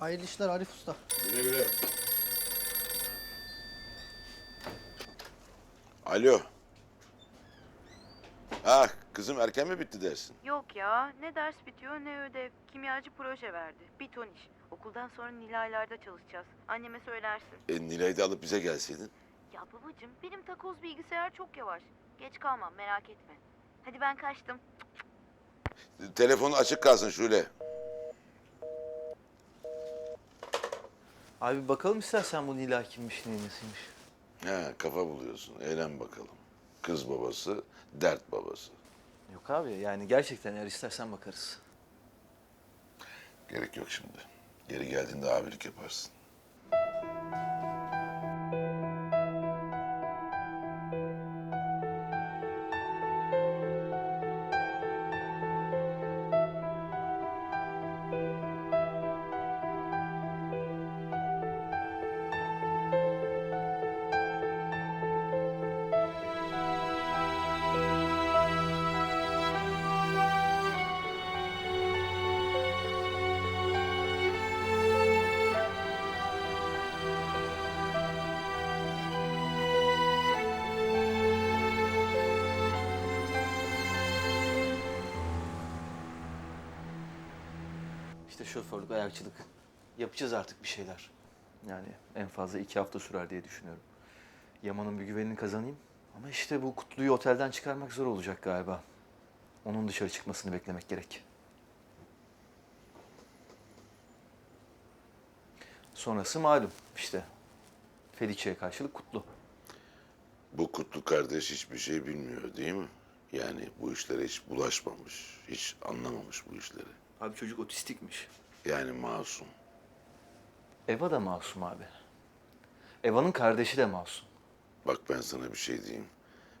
Hayırlı işler Arif Usta. Güle güle. Alo. Ah kızım erken mi bitti dersin? Yok ya ne ders bitiyor ne ödev. Kimyacı proje verdi. Bir ton iş. Okuldan sonra Nilaylar'da çalışacağız. Anneme söylersin. E, Nilay'ı da alıp bize gelseydin. Ya babacığım benim takoz bilgisayar çok yavaş. Geç kalmam merak etme. Hadi ben kaçtım. Telefonu açık kalsın Şule. Abi bakalım istersen bu Nilay kimmiş, nesiymiş. Ha, kafa buluyorsun. Eğlen bakalım. Kız babası, dert babası. Yok abi yani gerçekten eğer istersen bakarız. Gerek yok şimdi. Geri geldiğinde abilik yaparsın. İşte şoförlük, ayakçılık. Yapacağız artık bir şeyler. Yani en fazla iki hafta sürer diye düşünüyorum. Yaman'ın bir güvenini kazanayım. Ama işte bu Kutlu'yu otelden çıkarmak zor olacak galiba. Onun dışarı çıkmasını beklemek gerek. Sonrası malum işte. Felice'ye karşılık Kutlu. Bu kutlu kardeş hiçbir şey bilmiyor değil mi? Yani bu işlere hiç bulaşmamış, hiç anlamamış bu işleri. Abi çocuk otistikmiş. Yani masum. Eva da masum abi. Eva'nın kardeşi de masum. Bak ben sana bir şey diyeyim.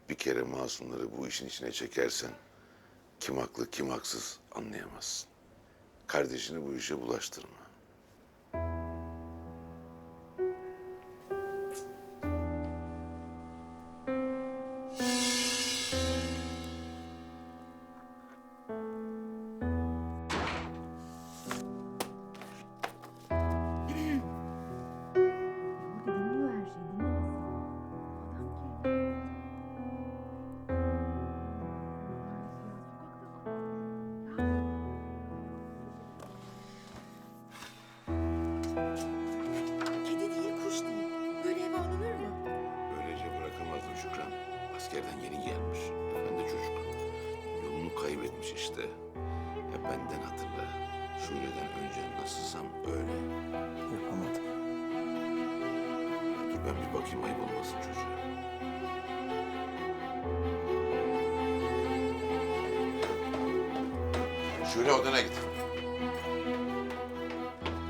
Bir kere masumları bu işin içine çekersen kim haklı kim haksız anlayamazsın. Kardeşini bu işe bulaştırma. Önce nasılsam öyle. Yapamadım. Dur ben bir bakayım ayıp olmasın çocuğa. Şule odana git.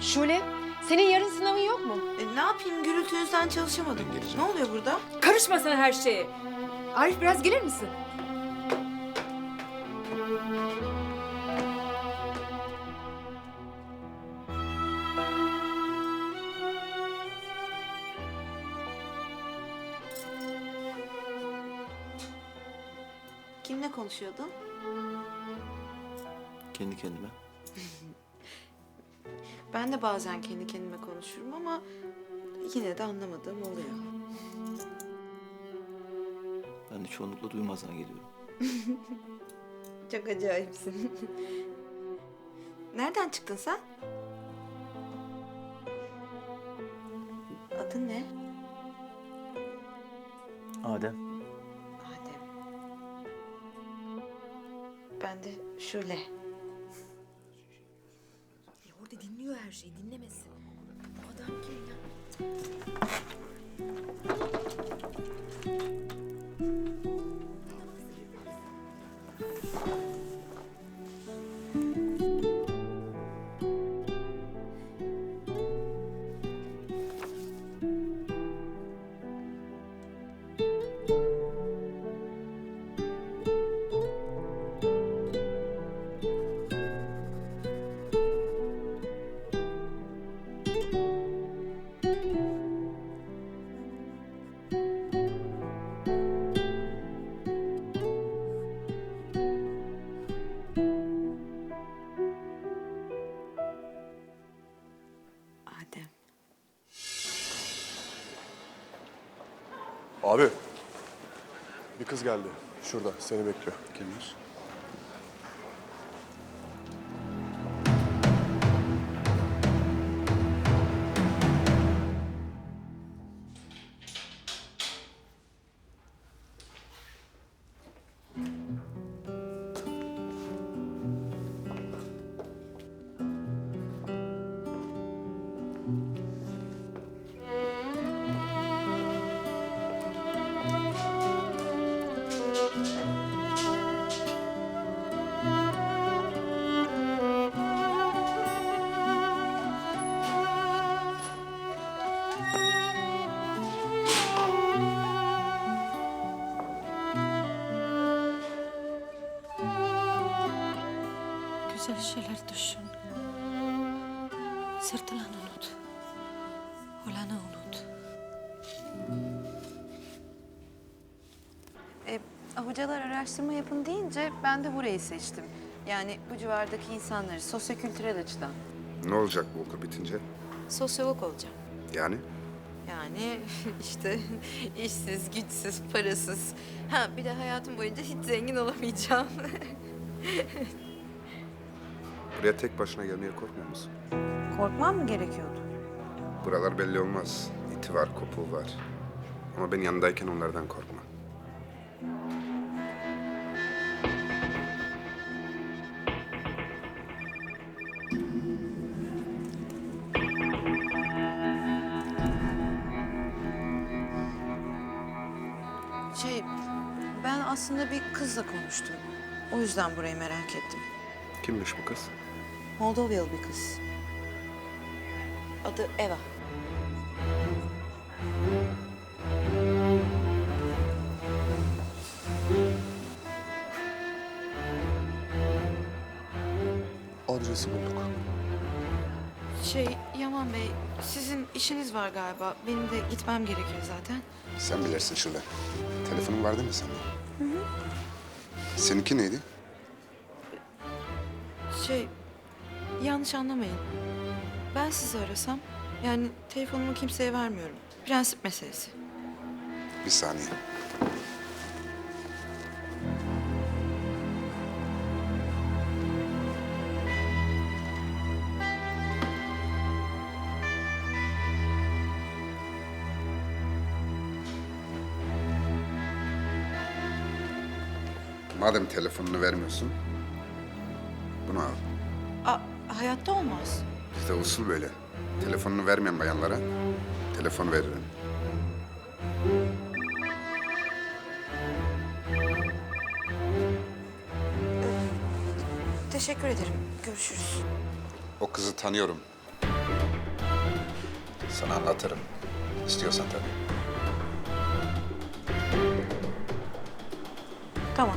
Şule, senin yarın sınavın yok mu? E, ne yapayım gürültü yüzden çalışamadım. Ne oluyor burada? Karışma sen her şeye. Arif biraz gelir misin? Kimle konuşuyordun? Kendi kendime. Ben de bazen kendi kendime konuşurum ama yine de anlamadığım oluyor. Ben de çoğunlukla duymazdan geliyorum. Çok acayipsin. Nereden çıktın sen? Adın ne? Adem. Ben de Şule. Ya orada dinliyor her şeyi dinlemesin. Bu adam kim ya? Abi. Bir kız geldi. Şurada seni bekliyor. Kimmiş? Güzel şeyler düşün. Sırtılan unut. Olanı unut. E, hocalar araştırma yapın deyince ben de burayı seçtim. Yani bu civardaki insanları sosyokültürel açıdan. Ne olacak bu okul bitince? Sosyolog olacağım. Yani? Yani işte işsiz, güçsüz, parasız. Ha bir de hayatım boyunca hiç zengin olamayacağım. Buraya tek başına gelmeye korkmuyor musun? Korkmam mı gerekiyordu? Buralar belli olmaz. İti var, kopuğu var. Ama ben yanındayken onlardan korkma. Aslında bir kızla konuştum. O yüzden burayı merak ettim. Kimmiş bu kız? Moldovyalı bir kız. Adı Eva. Adresi bulduk. Şey, Yaman Bey, sizin işiniz var galiba. Benim de gitmem gerekiyor zaten. Sen bilirsin şurada. Telefonun var değil mi sende? Seninki neydi? Şey, yanlış anlamayın. Ben sizi arasam, yani telefonumu kimseye vermiyorum. Prensip meselesi. Bir saniye. Madem telefonunu vermiyorsun, bunu al. Aa, hayatta olmaz. Bizde usul böyle. Telefonunu vermeyen bayanlara telefon veririm. Teşekkür ederim. Görüşürüz. O kızı tanıyorum. Sana anlatırım. İstiyorsan tabii. Tamam.